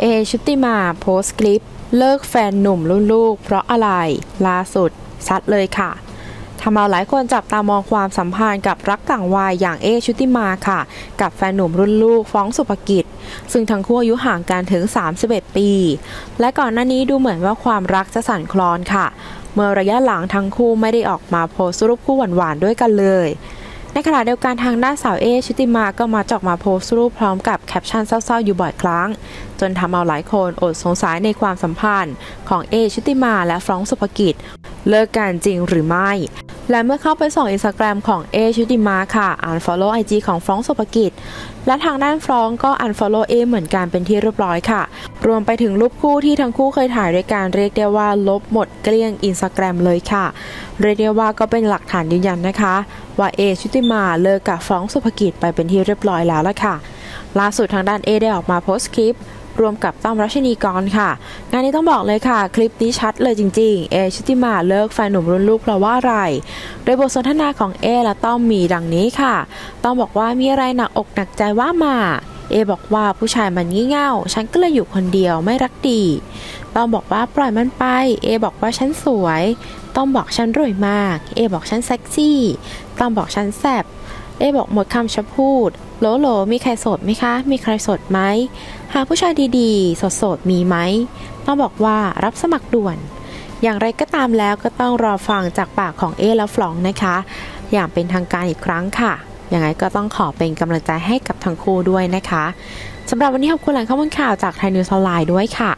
เอชุติมาโพสต์คลิป เลิกแฟนหนุ่มรุ่นลูก เพราะอะไรล่าสุดชัดเลยค่ะทำเอาหลายคนจับตามองความสัมพันธ์กับรักต่างวัยอย่างเอชุติมาค่ะ กับแฟนหนุ่มรุ่นลูกฟ้องสุภกิจ ซึ่งทั้งคู่อายุห่างกันถึง 31 ปี และก่อนหน้านี้ดูเหมือนว่าความรักจะสั่นคลอนค่ะ เมื่อระยะหลังทั้งคู่ไม่ได้ออกมาโพสต์รูปคู่หวานๆด้วยกันเลย ในขณะเดียวกันทางด้านสาวเอชุติมาก็มาจอกมาโพสต์รูปพร้อมกับแคปชั่นเศร้าๆอยู่บ่อยครั้ง จนทำเอาหลายคนอดสงสัยในความสัมพันธ์ของเอชุติมาและฟรองก์สุภกิจ เลิกกันจริงหรือไม่ และเมื่อเข้าไปส่องอินสตาแกรมของเอชุติมาค่ะอ่าน follow IG ของฟรองก์สุภกิจ และทางด้านฟรองก็อัน follow เอเหมือนกันเป็นที่เรียบร้อยค่ะ รวมไปถึงรูปคู่ที่ทั้งคู่เคยถ่ายด้วยกันเรียกได้ว่าลบหมดเกลี้ยงอินสตาแกรมเลยค่ะ เรียกได้ว่าก็เป็นหลักฐานยืนยันนะคะ ว่าเอชุติมาเลิกกับฟรองสุภกิจไปเป็นที่เรียบร้อยแล้วละค่ะ ล่าสุดทางด้านเอได้ออกมาโพสต์คลิป รวมกับต้อมรัชนีกรค่ะ งานนี้ต้องบอกเลยค่ะ คลิปนี้ชัดเลยจริง ๆ เอชุติมาเลิกแฟนหนุ่มรุ่นลูกเพราะว่าอะไร โดยบทสนทนาของเอและต้อมมีดังนี้ค่ะ ต้องบอกว่ามีอะไรหนักอกหนักใจว่ามาเอบอกว่าผู้ชายมันงี่เง่า ฉันก็เลยอยู่คนเดียวไม่รักดี ต้องบอกว่าปล่อยมันไป เอบอกว่าฉันสวย ต้องบอกฉันรวยมาก เอบอกฉันเซ็กซี่ ต้องบอกฉันแซบ เอบอกหมดคำจะพูดโหลโหลมีใครโสดไหมคะ มีใครโสดไหม หาผู้ชายดีๆ โสดๆ มีไหม ต้องบอกว่ารับสมัครด่วน อย่างไรก็ตามแล้วก็ต้องรอฟังจากปากของเอและฟลองนะคะ อย่างเป็นทางการอีกครั้งค่ะ ยังไงก็ต้องขอเป็นกำลังใจให้กับทั้งคู่ด้วยนะคะสำหรับวันนี้ขอบคุณแหล่งข้อมูลข่าวจากไทยนิวส์ออนไลน์ด้วยค่ะ